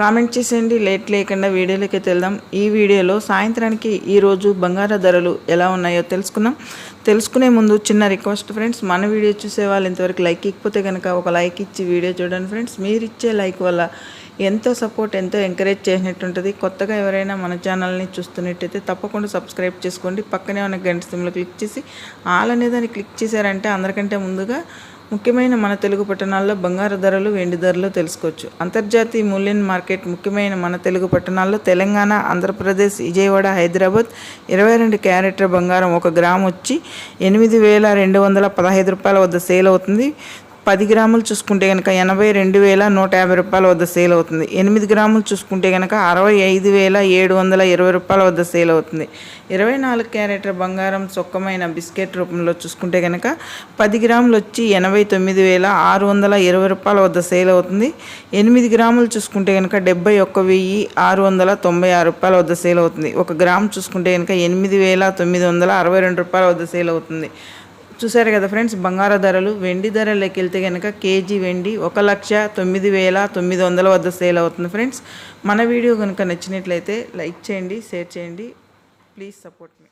Comment చేసేయండి late లేకుండా వీడియోలోకి వెళ్దాం. ఈ వీడియోలో సాయంత్రానికి ఈరోజు బంగారు ధరలు ఎలా ఉన్నాయో తెలుసుకుందాం. తెలుసుకునే ముందు చిన్న రిక్వెస్ట్ ఫ్రెండ్స్ మన వీడియో చూసే వాళ్ళు ఇంతవరకు లైక్ ఇకపోతే కనుక ఒక లైక్ ఇచ్చి వీడియో చూడండి ఫ్రెండ్స్. మీరు ఇచ్చే లైక్ వల్ల ఎంతో సపోర్ట్ ఎంతో ఎంకరేజ్ చేసినట్టుంటుంది. కొత్తగా ఎవరైనా మన ఛానల్ని చూస్తున్నట్టయితే తప్పకుండా సబ్స్క్రైబ్ చేసుకోండి. పక్కనే ఉన్న గంట సిమ్లో క్లిక్ చేసి ఆల్ అనేదాన్ని క్లిక్ చేశారంటే అందరికంటే ముందుగా ముఖ్యమైన మన తెలుగు పట్టణాల్లో బంగారు ధరలు వెండి ధరలు తెలుసుకోవచ్చు. అంతర్జాతీయ మూల్యం మార్కెట్ ముఖ్యమైన మన తెలుగు పట్టణాల్లో తెలంగాణ ఆంధ్రప్రదేశ్ విజయవాడ హైదరాబాద్ ఇరవై రెండు క్యారెట్ల బంగారం ఒక గ్రామ్ వచ్చి ఎనిమిది వేల రెండు వందల పదహైదు రూపాయల వద్ద సేల్ అవుతుంది. పది గ్రాములు చూసుకుంటే కనుక ఎనభై రెండు వేల నూట యాభై రూపాయల వద్ద సేల్ అవుతుంది. ఎనిమిది గ్రాములు చూసుకుంటే కనుక అరవై ఐదు వేల ఏడు వందల ఇరవై రూపాయల వద్ద సేల్ అవుతుంది. ఇరవై నాలుగు క్యారెట్ల బంగారం చొక్కమైన బిస్కెట్ రూపంలో చూసుకుంటే కనుక పది గ్రాములు వచ్చి ఎనభై తొమ్మిది వేల ఆరు వందల ఇరవై రూపాయల వద్ద సేల్ అవుతుంది. ఎనిమిది గ్రాములు చూసుకుంటే కనుక డెబ్బై ఒక్క వెయ్యి ఆరు వందల తొంభై ఆరు రూపాయల వద్ద సేల్ అవుతుంది. ఒక గ్రామ్ చూసుకుంటే కనుక ఎనిమిది వేల తొమ్మిది వందల అరవై రెండు రూపాయల వద్ద సేల్ అవుతుంది. చూసారు కదా ఫ్రెండ్స్ బంగారు ధరలు వెండి ధరలోకి వెళ్తే కనుక కేజీ వెండి ఒక లక్ష తొమ్మిది వేల తొమ్మిది వందల వద్ద సేల్ అవుతుంది ఫ్రెండ్స్. మన వీడియో కనుక నచ్చినట్లయితే లైక్ చేయండి షేర్ చేయండి. Please support me.